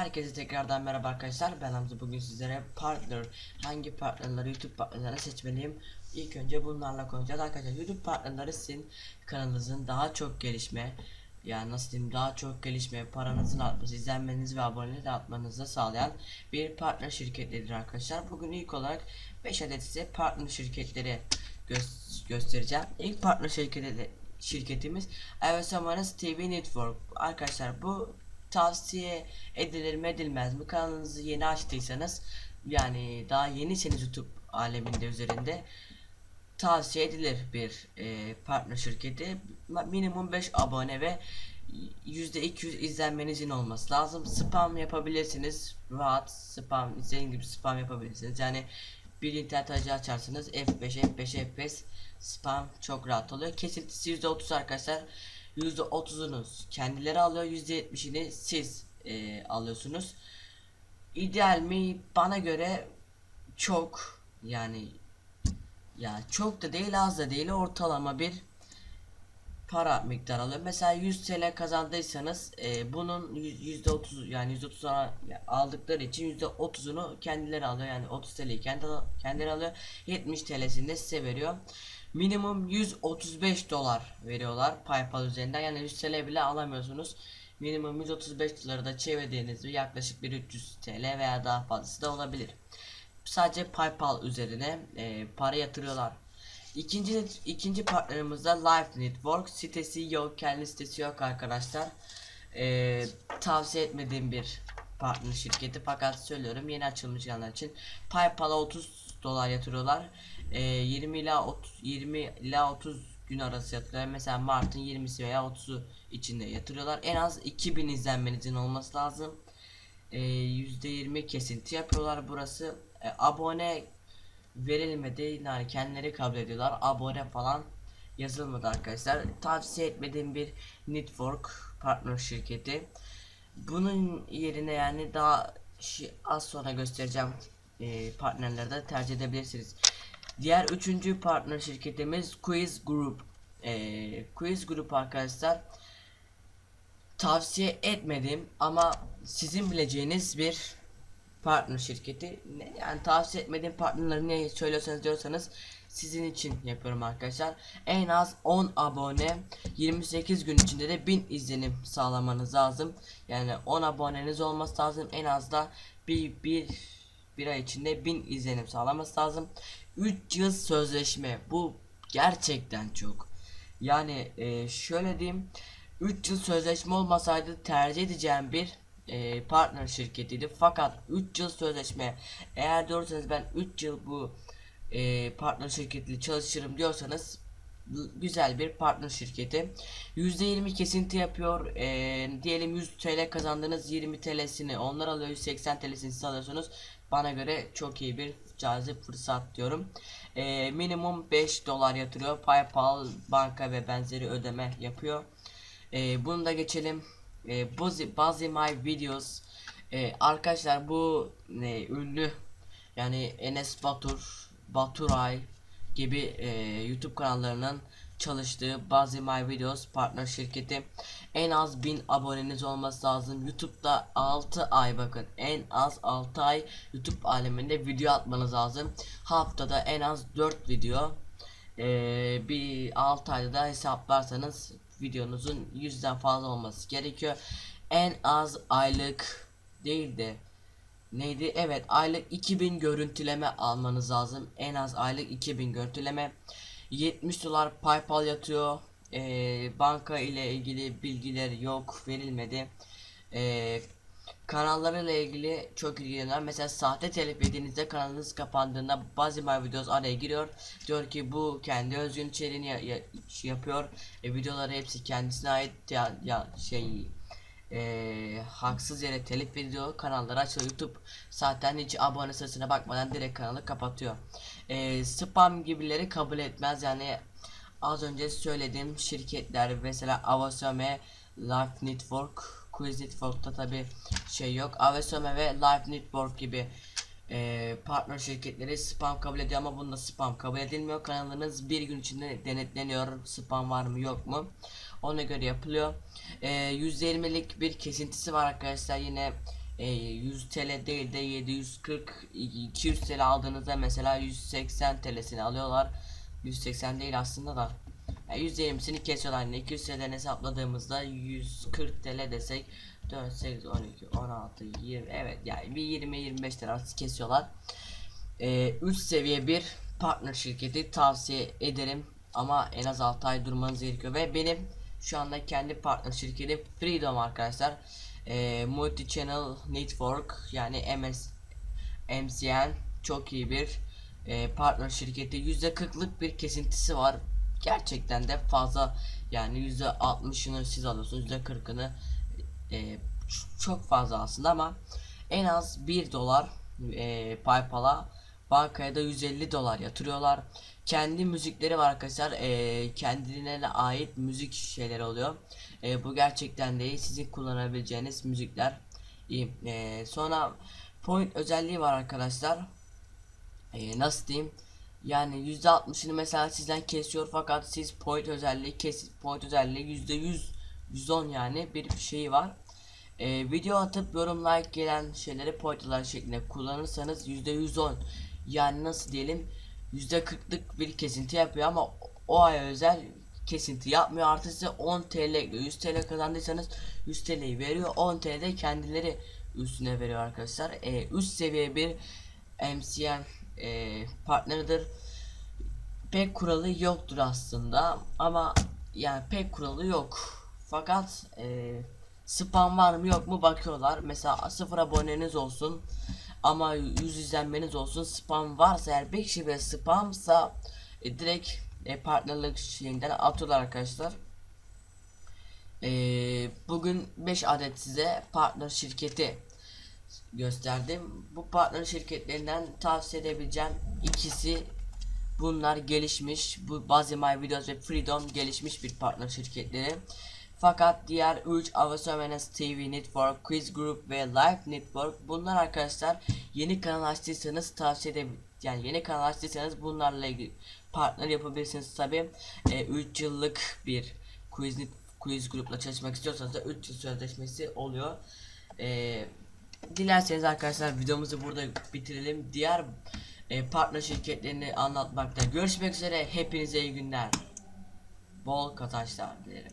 Herkese tekrardan merhaba arkadaşlar. Ben Hamza. Bugün sizlere partner, hangi partnerleri YouTube partnerleri seçmeliyim. İlk önce bunlarla konuşacağız arkadaşlar. YouTube partnerleri sizin kanalınızın daha çok gelişme, yani nasıl diyeyim daha çok gelişme, paranızın artması, izlenmenizi ve aboneliği de artmanızı sağlayan bir partner şirketleridir arkadaşlar. Bugün ilk olarak 5 adet size partner şirketleri gö- göstereceğim. İlk partner şirketi şirketimiz Eversamaras TV Network. Arkadaşlar bu tavsiye edilir mi edilmez mi? Kanalınızı yeni açtıysanız yani daha yeniseniz YouTube aleminde üzerinde tavsiye edilir bir e, partner şirketi. Minimum 5 abone ve %200 izlenmenizin olması lazım. Spam yapabilirsiniz rahat spam istediğiniz gibi spam yapabilirsiniz. Yani bir internet aracı açarsınız F5 F5 F5 spam çok rahat oluyor. Kesintisi %30 arkadaşlar %30'unu kendileri alıyor %70'ini siz e, alıyorsunuz. İdeal mi? Bana göre çok. Yani ya çok da değil az da değil. Ortalama bir para miktarı alıyor. Mesela 100 TL kazandıysanız e, bunun yüz- %30 yani %30 aldıkları için %30'unu kendileri alıyor. Yani 30 TL'yi kendi, kendileri alıyor. 70 TL'sini de size veriyor. Minimum 135 dolar veriyorlar PayPal üzerinden. Yani 100 TL bile alamıyorsunuz. Minimum 135 doları da çevirdiğinizde yaklaşık bir 300 TL veya daha fazlası da olabilir. Sadece PayPal üzerine e, para yatırıyorlar. İkinci ikinci partnerimiz de Life Network sitesi yok, kendi sitesi yok arkadaşlar. E, tavsiye etmediğim bir partner şirketi fakat söylüyorum yeni açılmış yanlar için PayPal'a 30 dolar yatırıyorlar. E, 20 ila 30 20 ila 30 gün arası yatırıyorlar. Mesela Mart'ın 20'si veya 30'u içinde yatırıyorlar. En az 2000 izlenmenizin olması lazım. E, %20 kesinti yapıyorlar burası. E, abone verilmedi yani kendileri kabul ediyorlar. Abone falan yazılmadı arkadaşlar. Tavsiye etmediğim bir network partner şirketi. Bunun yerine yani daha az sonra göstereceğim e, partnerleri de tercih edebilirsiniz. Diğer üçüncü partner şirketimiz Quiz Group. E, Quiz Group arkadaşlar tavsiye etmedim ama sizin bileceğiniz bir partner şirketi. Ne- yani tavsiye etmediğim partnerleri ne söylüyorsanız diyorsanız sizin için yapıyorum arkadaşlar. En az 10 abone 28 gün içinde de 1000 izlenim sağlamanız lazım. Yani 10 aboneniz olması lazım. En az da bir bir bir ay içinde 1000 izlenim sağlaması lazım. 3 yıl sözleşme. Bu gerçekten çok. Yani e, şöyle diyeyim. 3 yıl sözleşme olmasaydı tercih edeceğim bir e, partner şirketiydi. Fakat 3 yıl sözleşme eğer diyorsanız ben 3 yıl bu e, partner şirketiyle çalışırım diyorsanız güzel bir partner şirketi. %20 kesinti yapıyor. E, diyelim 100 TL kazandınız 20 TL'sini onlar alıyor 180 TL'sini siz alıyorsunuz. Bana göre çok iyi bir cazip fırsat diyorum. E, minimum 5 dolar yatırıyor. PayPal, banka ve benzeri ödeme yapıyor. E, bunu da geçelim. E, Buzzy, Buzzy My Videos. E, arkadaşlar bu ne ünlü yani Enes Batur, Baturay gibi e, YouTube kanallarının çalıştığı Buzzy My Videos partner şirketi. En az 1000 aboneniz olması lazım. YouTube'da 6 ay bakın en az 6 ay YouTube aleminde video atmanız lazım. Haftada en az 4 video. Ee, bir 6 ayda da hesaplarsanız videonuzun yüzden fazla olması gerekiyor. En az aylık değil de neydi? Evet aylık 2000 görüntüleme almanız lazım. En az aylık 2000 görüntüleme. 70 dolar PayPal yatıyor. Ee, banka ile ilgili bilgiler yok verilmedi. Ee, kanallarıyla ilgili çok ilgileniyor. Mesela sahte telif yediğinizde kanalınız kapandığında bazı my videos araya giriyor. Diyor ki bu kendi özgün içeriğini ya- ya- şey yapıyor. E, videoları hepsi kendisine ait ya, ya şey e, haksız yere telif veriyor. Kanalları açıyor. YouTube zaten hiç abone sayısına bakmadan direkt kanalı kapatıyor. E, spam gibileri kabul etmez. Yani az önce söylediğim şirketler mesela Avasome, Life Network, Quiz Network'ta tabi şey yok. Avasome ve Life Network gibi e, partner şirketleri spam kabul ediyor ama bunda spam kabul edilmiyor. Kanalınız bir gün içinde denetleniyor. Spam var mı yok mu? Ona göre yapılıyor. E, %20'lik bir kesintisi var arkadaşlar. Yine e, 100 TL değil de 740 200 TL aldığınızda mesela 180 TL'sini alıyorlar 180 değil aslında da yani %20'sini kesiyorlar. Yani 200 TL'den hesapladığımızda 140 TL desek 4 8 12 16 20 evet yani bir 20 25 TL kesiyorlar. E, üst seviye bir partner şirketi tavsiye ederim. Ama en az 6 ay durmanız gerekiyor. Ve benim şu anda kendi partner şirketim Freedom arkadaşlar. E, multi channel network yani MS MCN çok iyi bir e, partner şirketi. %40'lık bir kesintisi var gerçekten de fazla yani %60'ını siz alıyorsunuz %40'ını e, çok fazla aslında ama en az 1 dolar e, PayPal'a bankaya da 150 dolar yatırıyorlar. Kendi müzikleri var arkadaşlar e, kendilerine ait müzik şeyleri oluyor. E, bu gerçekten de sizin kullanabileceğiniz müzikler. E, sonra point özelliği var arkadaşlar. E, nasıl diyeyim yani %60'ını mesela sizden kesiyor fakat siz point özelliği kes point özelliği %100 110 yani bir şeyi var. E, video atıp yorum like gelen şeyleri point şeklinde kullanırsanız %110 yani nasıl diyelim %40'lık bir kesinti yapıyor ama o ay özel kesinti yapmıyor. Artı size 10 TL ekliyor. 100 TL kazandıysanız 100 TL'yi veriyor. 10 TL de kendileri üstüne veriyor arkadaşlar. E, üst seviye bir MCN e, partneridir. Pek kuralı yoktur aslında ama yani pek kuralı yok. Fakat e, spam var mı yok mu bakıyorlar. Mesela sıfır aboneniz olsun ama 100 izlenmeniz olsun spam varsa eğer bir kişi ve spamsa e, direkt e, partnerlik şeyinden atıyorlar arkadaşlar. E, bugün 5 adet size partner şirketi gösterdim bu partner şirketlerinden tavsiye edebileceğim ikisi bunlar gelişmiş bu Bazı My Videos ve Freedom gelişmiş bir partner şirketleri fakat diğer 3 Avasomenes TV Network, Quiz Group ve Live Network bunlar arkadaşlar yeni kanal açtıysanız tavsiye ederim. Yani yeni kanal açtıysanız bunlarla partner yapabilirsiniz tabi. 3 yıllık bir quiz, quiz grupla çalışmak istiyorsanız da 3 yıl sözleşmesi oluyor. E, dilerseniz arkadaşlar videomuzu burada bitirelim. Diğer e, partner şirketlerini anlatmakta görüşmek üzere. Hepinize iyi günler. Bol kazançlar dilerim.